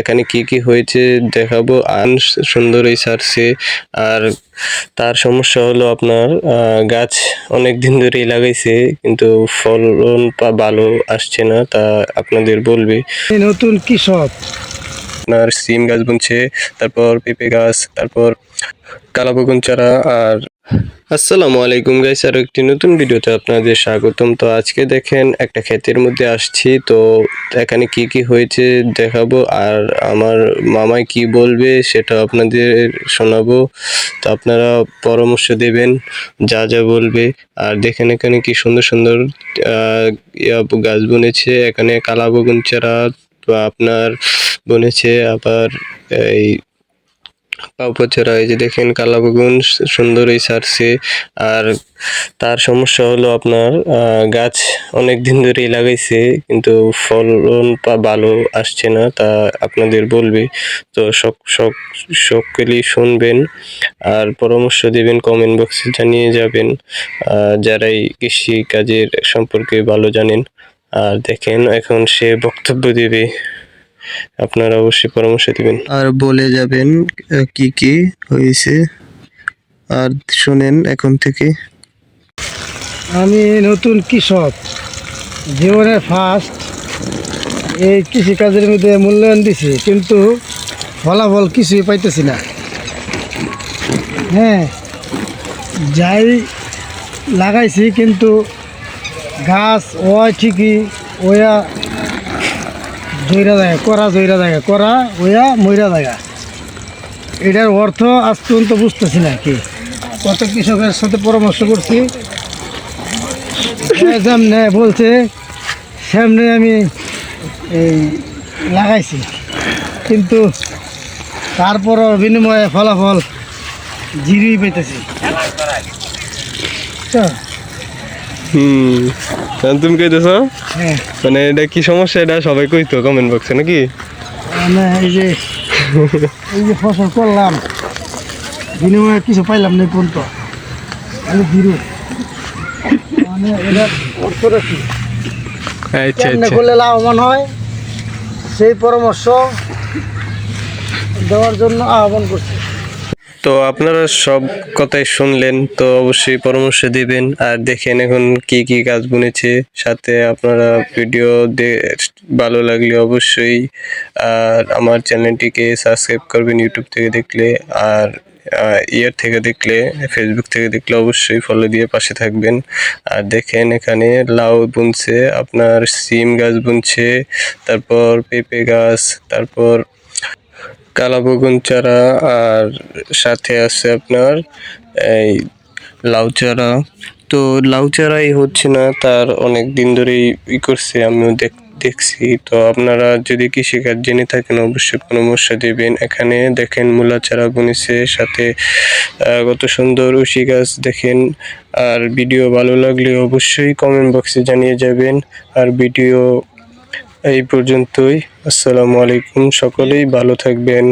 এখানে কি কি হয়েছে দেখাবো। আন সুন্দর এই সারছে। আর তার সমস্যা হলো আপনার গাছ অনেক দিন ধরেই লাগাইছে কিন্তু ফলন বা ভালো আসছে না তা আপনাদের বলবে। নতুন কৃষক। আপনার সিম গাছ বুনছে তারপর পেঁপে গাছ তারপর কালাবগুন চারা আর আসসালামু আলাইকুম গাইস আর একটি নতুন ভিডিওতে আপনাদের স্বাগতম। তো আজকে দেখেন একটা ক্ষেতের মধ্যে আসছি। তো এখানে কি কি হয়েছে দেখাবো আর আমার মামাই কি বলবে সেটা আপনাদের শোনাবো। তো আপনারা পরামর্শ দেবেন, যা যা বলবে। আর দেখেন এখানে কি সুন্দর সুন্দর গাছ বুনেছে। এখানে কালাবগুন চারা আপনার বনেছে, আবার এই পাউপচারা এই যে দেখেন কালা বেগুন সুন্দরই সারছে। আর তার সমস্যা হলো আপনার গাছ অনেক দিন ধরেই লাগাইছে, কিন্তু ফলন ভালো আসছে না, তা আপনাদের বলবে। তো সক সক সকলেই শুনবেন, আর পরামর্শ দিবেন কমেন্ট বক্সে জানিয়ে যাবেন যারাই কৃষি কাজের সম্পর্কে ভালো জানেন। আর দেখেন, এখন সে বক্তব্য দেবে। আপনারা অবশ্যই পরামর্শ দিবেন। আর বলে যাবেন কি কি হয়েছে। আর শুনেন এখন থেকে। আমি নতুন কৃষক জীবনে ফার্স্ট এই কৃষিকাজের মধ্যে মূল্যায়ন দিছি কিন্তু ফলাফল কিছুই পাইতেছি না। হ্যাঁ যাই লাগাইছি কিন্তু গাছ ওয় ঠিকই ওয়া জৈরা জায়গা করা জৈরা জায়গা করা ওয়া ময়রা জায়গা। এটার অর্থ আজ পর্যন্ত বুঝতেছি না কি। কত কৃষকের সাথে পরামর্শ করছি। সামনে বলছে সামনে আমি এই লাগাইছি। কিন্তু তারপরও বিনিময়ে ফলাফল জিরোই পেতেছি। তো, হুম। তুমি কইতেছ হ্যাঁ। মানে এটা কি সমস্যা? এটা সবাই কইতো কমেন্ট বক্সে নাকি? মানে এই যে এই যে ফসল করলাম বিনিময়ে কিছু পাইলাম না পর্যন্ত। আমি মানে এটা অর্থটা কি আচ্ছা আচ্ছা। করলে লাভবান হয়? সেই পরামর্শ দেওয়ার জন্য আহ্বান করছি। তো আপনারা সব কথাই শুনলেন, তো অবশ্যই পরামর্শ দিবেন আর দেখেন এখন কি কি গাছ বুনেছে, সাথে আপনারা ভিডিও ভালো লাগলে অবশ্যই, আর আমার চ্যানেলটিকে সাবস্ক্রাইব করবেন ইউটিউব থেকে দেখলে, আর ইয়ার থেকে দেখলে ফেসবুক থেকে দেখলে অবশ্যই ফলো দিয়ে পাশে থাকবেন। আর দেখেন এখানে লাউ বুনছে, আপনার সিম গাছ বুনছে, তারপর পেঁপে গাছ, তারপর কালা বেগুন চারা আর সাথে আছে আপনার এই লাউ চারা। তো লাউ চারাই হচ্ছে না, তার অনেক দিন ধরেই ই করছে, আমিও দেখ- দেখছি। তো আপনারা যদি কৃষিকাজ জেনে থাকেন, অবশ্যই পরামর্শ দেবেন। এখানে দেখেন মূলা চারা বুনেছে, সাথে কত সুন্দর উশি গাছ দেখেন। আর ভিডিও ভালো লাগলে অবশ্যই কমেন্ট বক্সে জানিয়ে যাবেন। আর ভিডিও এই পর্যন্তই। আসসালামু আলাইকুম সকলেই ভালো থাকবেন।